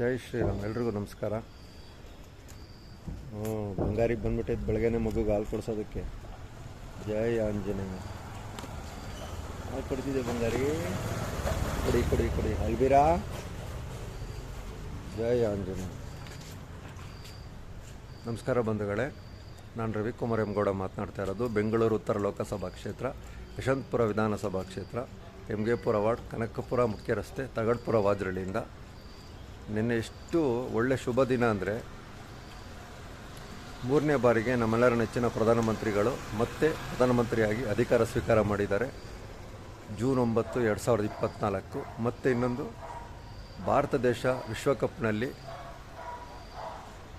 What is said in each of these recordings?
ಜೈ ಶ್ರೀರಾಮ್. ಎಲ್ರಿಗೂ ನಮಸ್ಕಾರ. ಹ್ಞೂ ಬಂಗಾರಿಗೆ ಬಂದ್ಬಿಟ್ಟಿದ್ದು ಬೆಳಗ್ಗೆನೆ ಮಗುಗೆ ಹಾಲು ಕೊಡ್ಸೋದಕ್ಕೆ. ಜೈ ಆಂಜನೇಯ. ಹಾಲು ಕೊಡ್ತಿದ್ದೆ ಬಂಗಾರಿ? ಕೊಡಿ ಕೊಡಿ ಕೊಡಿ. ಅಲ್ಬೀರಾ? ಜೈ ಆಂಜನೇಯ. ನಮಸ್ಕಾರ ಬಂಧುಗಳೇ. ನಾನು ರವಿಕುಮಾರ್ ಎಂ ಗೌಡ ಮಾತನಾಡ್ತಾ ಇರೋದು ಬೆಂಗಳೂರು ಉತ್ತರ ಲೋಕಸಭಾ ಕ್ಷೇತ್ರ, ಯಶವಂತಪುರ ವಿಧಾನಸಭಾ ಕ್ಷೇತ್ರ ಎಮ್ಗೆಪುರ ವಾರ್ಡ್, ಕನಕಪುರ ಮುಖ್ಯ ರಸ್ತೆ, ತಗಡ್ಪುರ ವಾಜ್ರಳ್ಳಿಯಿಂದ ನಿನ್ನೆ ಎಷ್ಟು ಒಳ್ಳೆ ಶುಭ ದಿನ ಅಂದರೆ ಮೂರನೇ ಬಾರಿಗೆ ನಮ್ಮೆಲ್ಲರ ನೆಚ್ಚಿನ ಪ್ರಧಾನಮಂತ್ರಿಗಳು ಮತ್ತೆ ಪ್ರಧಾನಮಂತ್ರಿಯಾಗಿ ಅಧಿಕಾರ ಸ್ವೀಕಾರ ಮಾಡಿದ್ದಾರೆ. ಜೂನ್ ಒಂಬತ್ತು, ಎರಡು ಸಾವಿರದ ಇಪ್ಪತ್ತ್ನಾಲ್ಕು ಮತ್ತು ಇನ್ನೊಂದು, ಭಾರತ ದೇಶ ವಿಶ್ವಕಪ್ನಲ್ಲಿ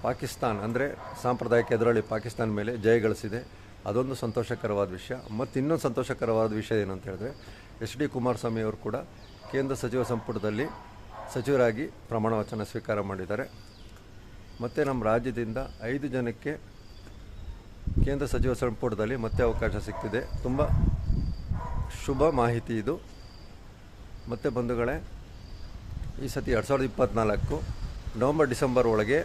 ಪಾಕಿಸ್ತಾನ್ ಅಂದರೆ ಸಾಂಪ್ರದಾಯಿಕ ಎದುರಾಳಿ ಪಾಕಿಸ್ತಾನ ಮೇಲೆ ಜಯ ಗಳಿಸಿದೆ. ಅದೊಂದು ಸಂತೋಷಕರವಾದ ವಿಷಯ. ಮತ್ತು ಇನ್ನೊಂದು ಸಂತೋಷಕರವಾದ ವಿಷಯ ಏನು ಅಂತ ಹೇಳಿದ್ರೆ, ಎಚ್ ಡಿ ಕುಮಾರಸ್ವಾಮಿ ಅವರು ಕೂಡ ಕೇಂದ್ರ ಸಚಿವ ಸಂಪುಟದಲ್ಲಿ ಸಚಿವರಾಗಿ ಪ್ರಮಾಣ ವಚನ ಸ್ವೀಕಾರ ಮಾಡಿದ್ದಾರೆ. ಮತ್ತು ನಮ್ಮ ರಾಜ್ಯದಿಂದ ಐದು ಜನಕ್ಕೆ ಕೇಂದ್ರ ಸಚಿವ ಸಂಪುಟದಲ್ಲಿ ಮತ್ತೆ ಅವಕಾಶ ಸಿಗ್ತಿದೆ ತುಂಬ ಶುಭ ಮಾಹಿತಿ ಇದು. ಮತ್ತು ಬಂಧುಗಳೇ, ಈ ಸತಿ ಎರಡು ಸಾವಿರದ ಇಪ್ಪತ್ತ್ನಾಲ್ಕು ನವಂಬರ್, ಡಿಸೆಂಬರ್ ಒಳಗೆ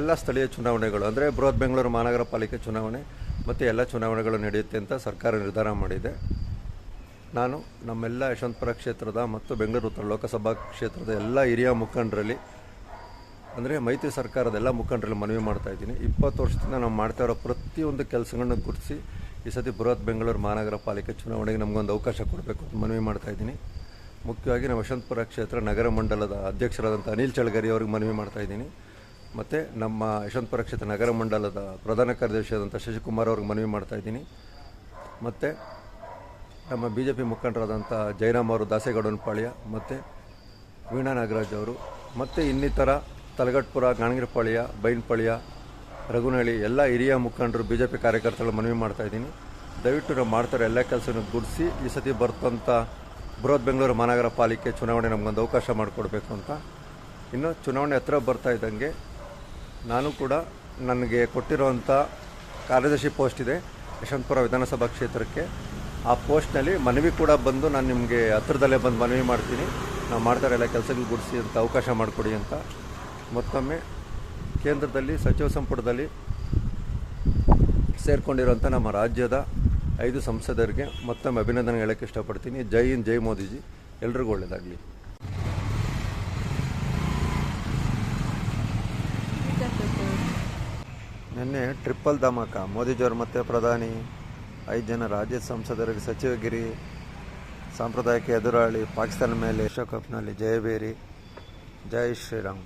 ಎಲ್ಲ ಸ್ಥಳೀಯ ಚುನಾವಣೆಗಳು, ಅಂದರೆ ಬೃಹತ್ ಬೆಂಗಳೂರು ಮಹಾನಗರ ಪಾಲಿಕೆ ಚುನಾವಣೆ ಮತ್ತು ಎಲ್ಲ ಚುನಾವಣೆಗಳು ನಡೆಯುತ್ತೆ ಅಂತ ಸರ್ಕಾರ ನಿರ್ಧಾರ ಮಾಡಿದೆ. ನಾನು ನಮ್ಮೆಲ್ಲ ಯಶವಂತಪುರ ಕ್ಷೇತ್ರದ ಮತ್ತು ಬೆಂಗಳೂರು ಉತ್ತರ ಲೋಕಸಭಾ ಕ್ಷೇತ್ರದ ಎಲ್ಲ ಹಿರಿಯ ಮುಖಂಡರಲ್ಲಿ, ಅಂದರೆ ಮೈತ್ರಿ ಸರ್ಕಾರದ ಎಲ್ಲ ಮುಖಂಡರಲ್ಲಿ ಮನವಿ ಮಾಡ್ತಾ ಇದ್ದೀನಿ. ಇಪ್ಪತ್ತು ವರ್ಷದಿಂದ ನಾವು ಮಾಡ್ತಾ ಇರೋ ಪ್ರತಿಯೊಂದು ಕೆಲಸಗಳನ್ನ ಗುರುತಿಸಿ ಈ ಸತಿ ಬೃಹತ್ ಬೆಂಗಳೂರು ಮಹಾನಗರ ಪಾಲಿಕೆ ಚುನಾವಣೆಗೆ ನಮಗೊಂದು ಅವಕಾಶ ಕೊಡಬೇಕು ಅಂತ ಮನವಿ ಮಾಡ್ತಾ ಇದ್ದೀನಿ. ಮುಖ್ಯವಾಗಿ ನಮ್ಮ ಯಶವಂತಪುರ ಕ್ಷೇತ್ರ ನಗರ ಮಂಡಲದ ಅಧ್ಯಕ್ಷರಾದಂಥ ಅನಿಲ್ ಚಳಗರಿ ಅವ್ರಿಗೆ ಮನವಿ ಮಾಡ್ತಾ ಇದ್ದೀನಿ. ಮತ್ತು ನಮ್ಮ ಯಶವಂತಪುರ ಕ್ಷೇತ್ರ ನಗರ ಮಂಡಲದ ಪ್ರಧಾನ ಕಾರ್ಯದರ್ಶಿಯಾದಂಥ ಶಶಿಕುಮಾರ್ ಅವ್ರಿಗೆ ಮನವಿ ಮಾಡ್ತಾ ಇದ್ದೀನಿ. ಮತ್ತು ನಮ್ಮ ಬಿ ಜೆ ಪಿ ಮುಖಂಡರಾದಂಥ ಜಯರಾಮ್ ಅವರು ದಾಸೇಗೌಡನಪಾಳ್ಯ ಮತ್ತು ವೀಣಾ ನಾಗರಾಜ್ ಅವರು, ಮತ್ತು ಇನ್ನಿತರ ತಲಗಟ್ಪುರ ಗಾಣಗಿರಪಾಳ್ಯ ಬೈನ್ಪಾಳ್ಯ ರಘುನಹಳ್ಳಿ, ಎಲ್ಲ ಹಿರಿಯ ಮುಖಂಡರು ಬಿ ಜೆ ಪಿ ಕಾರ್ಯಕರ್ತರು ಮನವಿ ಮಾಡ್ತಾಯಿದ್ದೀನಿ ದಯವಿಟ್ಟು ನಾವು ಮಾಡ್ತಾರೆ ಎಲ್ಲ ಕೆಲಸನೂ ಗುಡಿಸಿ, ಈ ಸತಿ ಬರ್ತಂಥ ಬೃಹತ್ ಬೆಂಗಳೂರು ಮಹಾನಗರ ಪಾಲಿಕೆ ಚುನಾವಣೆ ನಮಗೊಂದು ಅವಕಾಶ ಮಾಡಿಕೊಡ್ಬೇಕು ಅಂತ. ಇನ್ನು ಚುನಾವಣೆ ಹತ್ರ ಬರ್ತಾ ಇದ್ದಂಗೆ ನಾನು ಕೂಡ ನನಗೆ ಕೊಟ್ಟಿರುವಂಥ ಕಾರ್ಯದರ್ಶಿ ಪೋಸ್ಟ್ ಇದೆ ಯಶವಂತಪುರ ವಿಧಾನಸಭಾ ಕ್ಷೇತ್ರಕ್ಕೆ. ಆ ಪೋಸ್ಟ್ನಲ್ಲಿ ಮನವಿ ಕೂಡ ಬಂದು ನಾನು ನಿಮಗೆ ಹತ್ರದಲ್ಲೇ ಬಂದು ಮನವಿ ಮಾಡ್ತೀನಿ. ನಾವು ಮಾಡ್ತಾರೆ ಎಲ್ಲ ಕೆಲಸಗಳು ಗುಡಿಸಿ ಅಂತ ಅವಕಾಶ ಮಾಡಿಕೊಡಿ ಅಂತ. ಮತ್ತೊಮ್ಮೆ ಕೇಂದ್ರದಲ್ಲಿ ಸಚಿವ ಸಂಪುಟದಲ್ಲಿ ಸೇರಿಕೊಂಡಿರುವಂಥ ನಮ್ಮ ರಾಜ್ಯದ ಐದು ಸಂಸದರಿಗೆ ಮತ್ತೊಮ್ಮೆ ಅಭಿನಂದನೆ ಹೇಳೋಕ್ಕೆ ಇಷ್ಟಪಡ್ತೀನಿ. ಜೈ ಹಿಂದ್, ಜೈ ಮೋದಿಜಿ. ಎಲ್ರಿಗೂ ಒಳ್ಳೆಯದಾಗಲಿ. ನಿನ್ನೆ ಟ್ರಿಪ್ಪಲ್ ಧಮಾಕ, ಮೋದಿಜಿಯವರು ಮತ್ತೆ ಪ್ರಧಾನಿ. ಐದು ಜನ ರಾಜ್ಯ ಸಂಸದರಿಗೆ ಸಚಿವಗಿರಿ ಸಾಂಪ್ರದಾಯಿಕ ಎದುರಾಳಿ ಪಾಕಿಸ್ತಾನ ಮೇಲೆ ವಿಶ್ವಕಪ್ನಲ್ಲಿ ಜಯಬೇರಿ ಜೈ ಶ್ರೀರಾಮ್.